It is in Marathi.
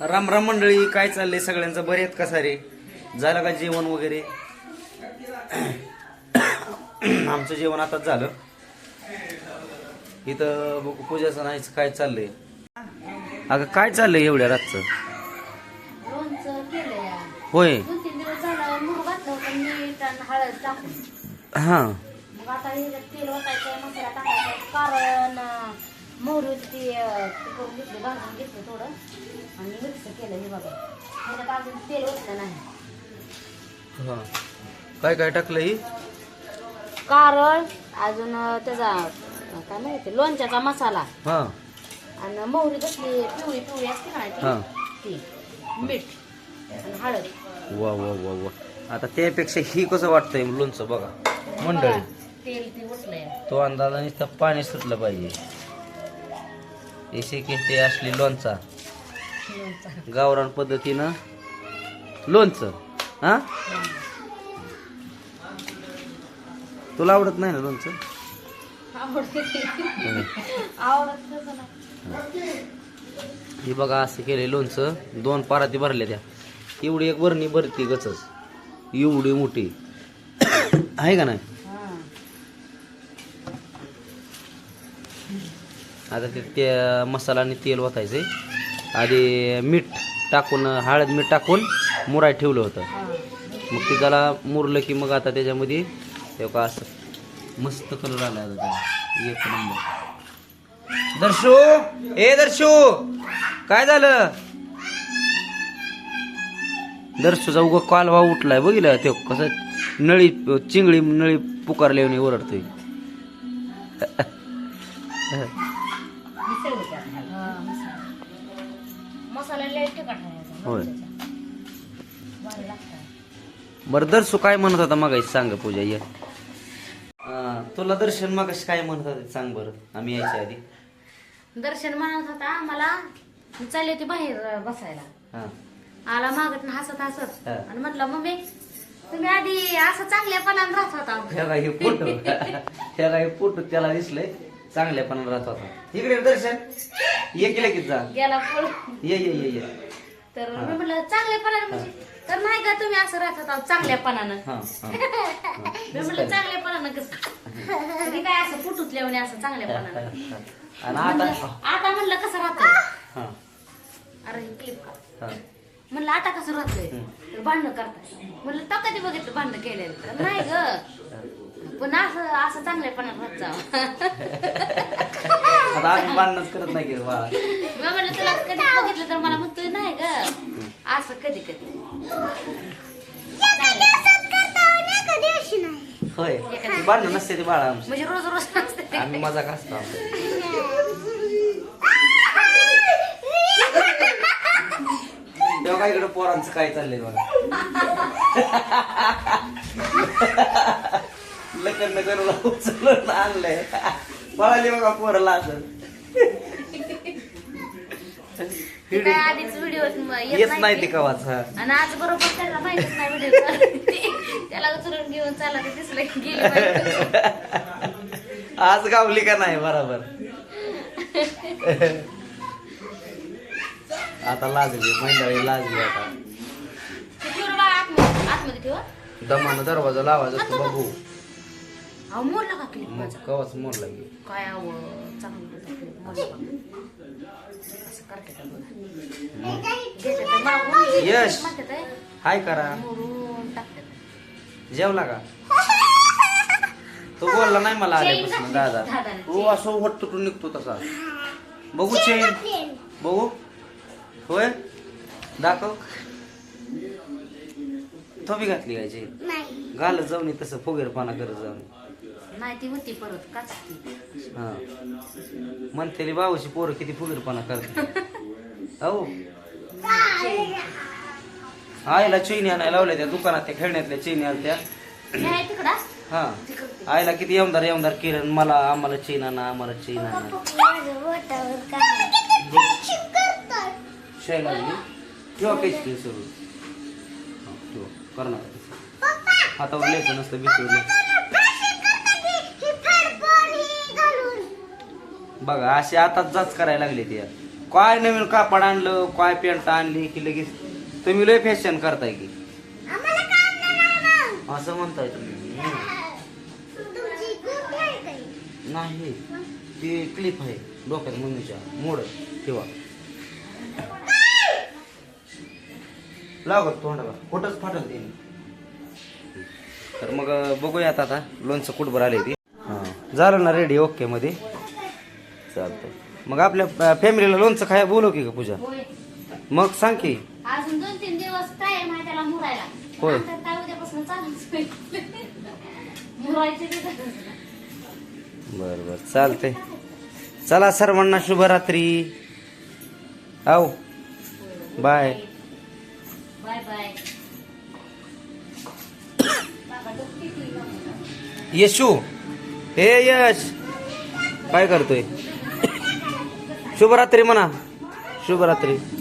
राम राम मंडळी काय चाललंय सगळ्यांचं? बरे आहेत का सारे? झालं का जेवण वगैरे? आमचं जेवण आताच झालं. इथं बघू पूजाचं नाहीच काय चाललंय? अगं काय चाललंय एवढ्या रातचं? होय. हा. कारण अं, मोहरी होती ती अं, ती करून घेतली भाजून घेतलं थोडं. आणि मिक्स केलं हे बघा. त्याच्यात अजून तेल ओतलं नाही. हा. काय काय टाकलं ही? कारळ अजून त्याचा अं, काय माहिती लोणच्याचा मसाला. हा. आणि मोहरी कसली पिवळी पिवळी असते हा. नाही ती ती. मीठ आणि हळद. वा वा वा वा. आता त्यापेक्षा ही कसं वाटतंय लोणचं बघा. मंडळी. बघा, तेल ती ओतलंय. तो अंदाजा नुसतं पाणी सुटलं पाहिजे. एसे की ते असली लोणचं. गावरान पद्धतीनं लोणचं हा? तुला आवडत नाही ना लोणचं? हे बघा असं केले लोणचं. दोन पाराती भरल्या त्या. एवढी एक वरणी भरती गचच एवढी मोठी. आहे का नाही? आता ते मसाला आणि तेल वाचायचंय आधी मीठ टाकून हळद मीठ टाकून मुराय ठेवलं होतं. मग ते त्याला मुरलं की मग आता त्याच्यामध्ये हे का असं मस्त कलर आला आता. एक नंबर. दर्शू ए दर्शू काय झालं? दर्शूचा उगा कालवा उठलाय बघितलं? ते कसं नळी चिंगळी नळी पुकारल्याने ओरडतोय मसाला लय होय. बरं दर्शू काय म्हणत होता मगाशी? सांग पूजा ये. अं, तुला दर्शन मगाशी काय म्हणत होता? ते सांग बरं आम्ही यायच्या आधी. दर्शन म्हणत होता मला मी चालली होती बाहेर बसायला. हा. आला मागत हसत हसत. हा. आणि म्हटलं मम्मी तुम्ही आधी असं चांगल्या पणाने राहत होता. ह्याला हे फोटो. ह्याला हे फोटो त्याला दिसलंय. चांगल्यापणा राहत होता इकडे दर्शन. ये केलं की जा. गेला. ये ये ये ये. तर मी म्हटलं चांगल्यापणाने म्हणजे. तर नाही का तुम्ही असं राहत होता चांगल्यापणानं हा हा. मी म्हटलं चांगल्यापणानं कसं? काय असं फुटुतल्याने असं चांगल्यापणानं आणि आता म्हणलं, आता म्हणलं कसं राहतोय? हा. अरे हे हा. म्हणलं आता कसं राहतोय? तर भांडणं करताय. म्हणलं तो कधी बघितलं भांडणं केलेलं? तर नाही ग. पण असं असं चांगल्यापणानं राहत जावं. आता आम्ही बांधणच करत नाही की बाळा. मी म्हणलं तुला कधी बघितलं तर मला म्हणतोय नाही ग. असं कधी कधी. होय. बांधणं नसते ते बाळा आमचं. म्हणजे रोज रोज नसते. आम्ही मजाक असतो आमचं. तेव्हा काय इकडे पोरांचं काय चाललंय बघा. लग्न करून उचलून आणलंय. पळाली बघा पोरं लाजून ते काय आधीच व्हिडिओ येत नाही ते कवाच. आणि आज बरोबर त्याला माहितीच नाही व्हिडिओ त्याला उचलून घेऊन चालला ते दिसलं की गेली बाई. आज गावली का नाही बरोबर. आता लाजली मंडळी लाजली आता. आतमध्ये ठेव. दमानं दरवाजा लावायचा बघू. अहो मोडला का क्लिप मग माझा कवाच मोडला की? काय अहो चांगलं होतं clip, मोडला का? असं करते का बघा. घेते तर मागून घेते यश. म्हणते ते, हाय करा. मोडून टाकते. ते. जेवला का? तो बोलला नाही मला आल्यापासून दादा. तो असं वट तुटून निघतो तसा. बघू चेन बघू. होय? दाखव. थोबी घातली काय चेन? घाल जाऊन तसं फुगेरपणा करत जाऊन. नाही ती होती परत हा. म्हणते बाबूची पोरं किती फुगेरपणा करते. अहो. आईला चैनी आणायला लावल्या त्या दुकानात त्या खेळण्यातल्या चैनी आल्या त्या हे. तिकडा. आईला किती यमदार यमदार किरण मला आम्हाला चैन आणा आम्हाला चैन आणा. लागली ठेवा काहीच नाही सगळं. हा, ठेवा. कर नका तसं. हातावर लिहायचं नसतं बिस्तर बघा असे आता जाच करायला लागले ते. काय नवीन कापड आणलं काय पॅन्ट आणली की लगेच तुम्ही लय फॅशन करताय की. असं म्हणताय तुम्ही. नाही ती क्लिप आहे डोक्यात मम्मीच्या. मोड ठेवा. लागत तोंडाला. कुठंच फाटल ते तर मग बघूयात आता. लोणचं कुठभर आले ती. हां. झालं ना रेडी ओके मध्ये? चालतंय मग आपल्या फॅमिलीला लोणचं खाय बोलव की ग पूजा? मग सांग की. अजून दोन तीन दिवस टाइम आहे त्याला मुरायला. होय. नंतर काय उद्यापासून चालूच होईल. मुरायचे बी तसंच. बर बर. चालतंय. चला सर्वांना शुभरात्री. आव बाय. Bye bye. बाबा डोकं किती यशू. हे यश. काय करतोय? शुभरात्री म्हणा. शुभरात्री.